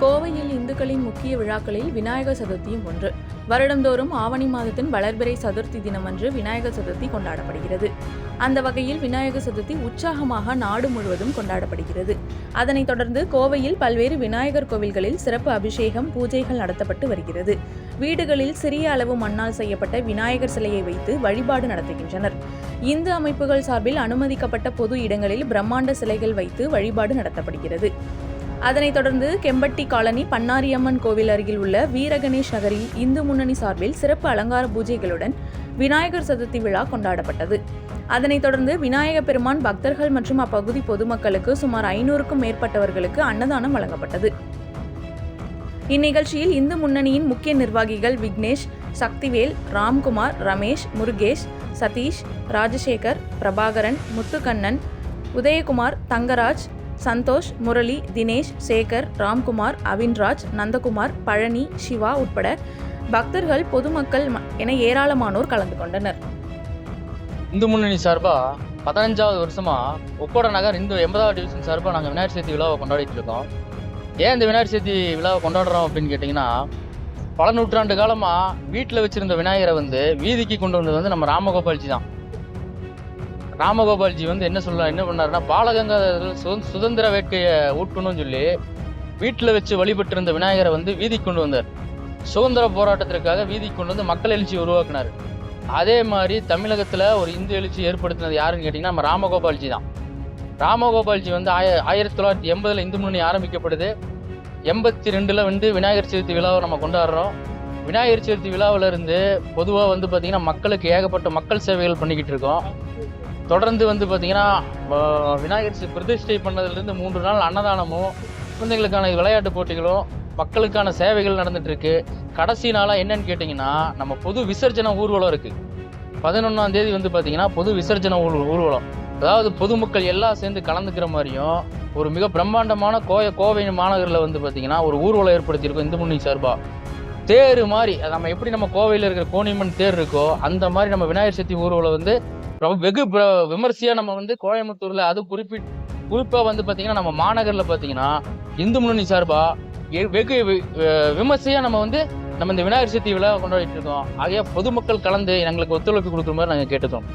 கோவையில் இந்துக்களின் முக்கிய விழாக்களில் விநாயகர் சதுர்த்தியும் ஒன்று. வருடந்தோறும் ஆவணி மாதத்தின் வளர்பிறை சதுர்த்தி தினமன்று விநாயகர் சதுர்த்தி கொண்டாடப்படுகிறது. அந்த வகையில் விநாயகர் சதுர்த்தி உற்சாகமாக நாடு முழுவதும் கொண்டாடப்படுகிறது. அதனைத் தொடர்ந்து கோவையில் பல்வேறு விநாயகர் கோவில்களில் சிறப்பு அபிஷேகம் பூஜைகள் நடத்தப்பட்டு வருகிறது. வீடுகளில் சிறிய அளவு மண்ணால் செய்யப்பட்ட விநாயகர் சிலையை வைத்து வழிபாடு நடத்துகின்றனர். இந்து அமைப்புகள் சார்பில் அனுமதிக்கப்பட்ட பொது இடங்களில் பிரம்மாண்ட சிலைகள் வைத்து வழிபாடு நடத்தப்படுகிறது. அதனைத் தொடர்ந்து கெம்பட்டி காலனி பன்னாரியம்மன் கோவில் அருகில் உள்ள வீரகணேஷ் நகரில் இந்து முன்னணி சார்பில் சிறப்பு அலங்கார பூஜைகளுடன் விநாயகர் சதுர்த்தி விழா கொண்டாடப்பட்டது. அதனைத் தொடர்ந்து விநாயக பெருமான் பக்தர்கள் மற்றும் அப்பகுதி பொதுமக்களுக்கு சுமார் ஐநூறுக்கும் மேற்பட்டவர்களுக்கு அன்னதானம் வழங்கப்பட்டது. இந்நிகழ்ச்சியில் இந்து முன்னணியின் முக்கிய நிர்வாகிகள் விக்னேஷ் சக்திவேல் ராம்குமார் ரமேஷ் முருகேஷ் சதீஷ் ராஜசேகர் பிரபாகரன் முத்துக்கண்ணன் உதயகுமார் தங்கராஜ் சந்தோஷ் முரளி தினேஷ் சேகர் ராம்குமார் அவின்ராஜ் நந்தகுமார் பழனி சிவா உட்பட பக்தர்கள் பொதுமக்கள் ம- என ஏராளமானோர் கலந்து கொண்டனர். இந்து முன்னணி சார்பாக பதினஞ்சாவது வருஷமா ஒக்கோட நகர் இந்து எண்பதாவது டிவிஷன் சார்பாக நாங்கள் விநாயகர் சதுர்த்தி விழாவை கொண்டாடிட்டு இருக்கோம். ஏன் இந்த விநாயகர் சதுர்த்தி விழாவை கொண்டாடுறோம் அப்படின்னு கேட்டிங்கன்னா பல நூற்றாண்டு காலமாக வீட்டில் வச்சுருந்த விநாயகரை வந்து வீதிக்கு கொண்டு வந்தது வந்து நம்ம ராமகோபால்ஜி தான். ராமகோபால்ஜி வந்து என்ன சொல்ல என்ன பண்ணாருன்னா பாலகங்காதரர்கள் சுதந்திர வேட்கையை ஊட்டணும்னு சொல்லி வீட்டில் வச்சு வழிபட்டிருந்த விநாயகரை வந்து வீதிக்கு கொண்டு வந்தார். சுதந்திர போராட்டத்திற்காக வீதிக்கு கொண்டு வந்து மக்கள் எழுச்சியை உருவாக்குனார். அதே மாதிரி தமிழகத்தில் ஒரு இந்து எழுச்சி ஏற்படுத்தினது யாருன்னு கேட்டிங்கன்னா நம்ம ராமகோபால்ஜி தான். ராமகோபால்ஜி வந்து ஆய ஆயிரத்தி தொள்ளாயிரத்தி எண்பதில் இந்து முன்னணி ஆரம்பிக்கப்படுது. எண்பத்தி ரெண்டில் வந்து விநாயகர் சதுர்த்தி விழாவை நம்ம கொண்டாடுறோம். விநாயகர் சதுர்த்தி விழாவிலிருந்து பொதுவாக வந்து பார்த்திங்கன்னா மக்களுக்கு ஏகப்பட்ட மக்கள் சேவைகள் பண்ணிக்கிட்டு இருக்கோம். தொடர்ந்து வந்து பார்த்திங்கன்னா விநாயகர் பிரதிஷ்டை பண்ணதுலேருந்து மூன்று நாள் அன்னதானமும் குழந்தைகளுக்கான விளையாட்டு போட்டிகளும் மக்களுக்கான சேவைகள் நடந்துட்டு கடைசி நாளாக என்னன்னு கேட்டிங்கன்னா நம்ம பொது விசர்ஜன ஊர்வலம் இருக்குது பதினொன்றாம் தேதி வந்து பார்த்தீங்கன்னா பொது விசர்ஜன ஊர் ஊர்வலம். அதாவது பொதுமக்கள் எல்லாம் சேர்ந்து கலந்துக்கிற மாதிரியும் ஒரு மிக பிரம்மாண்டமான கோய கோவை மாநகரில் வந்து பார்த்திங்கன்னா ஒரு ஊர்வலம் ஏற்படுத்தியிருக்கோம் இந்து முன்னணி சார்பாக தேர் மாதிரி நம்ம எப்படி நம்ம கோவையில் இருக்கிற கோணிமன் தேர் இருக்கோ அந்த மாதிரி நம்ம விநாயகர் சதுர்த்தி ஊர்வலம் வந்து வெகு விமர்சையா நம்ம வந்து கோயம்புத்தூர்ல அது குறிப்பிட் குறிப்பா வந்து பாத்தீங்கன்னா நம்ம மாநகர்ல பாத்தீங்கன்னா இந்து முன்னணி சார்பா வெகு வி- விமர்சையா நம்ம வந்து நம்ம இந்த விநாயகர் சதுர்த்தி விழா கொண்டாடிட்டு இருக்கோம். ஆகையா பொதுமக்கள் கலந்து எங்களுக்கு ஒத்துழைப்பு கொடுக்குற மாதிரி நாங்கள் கேட்டுக்கோம்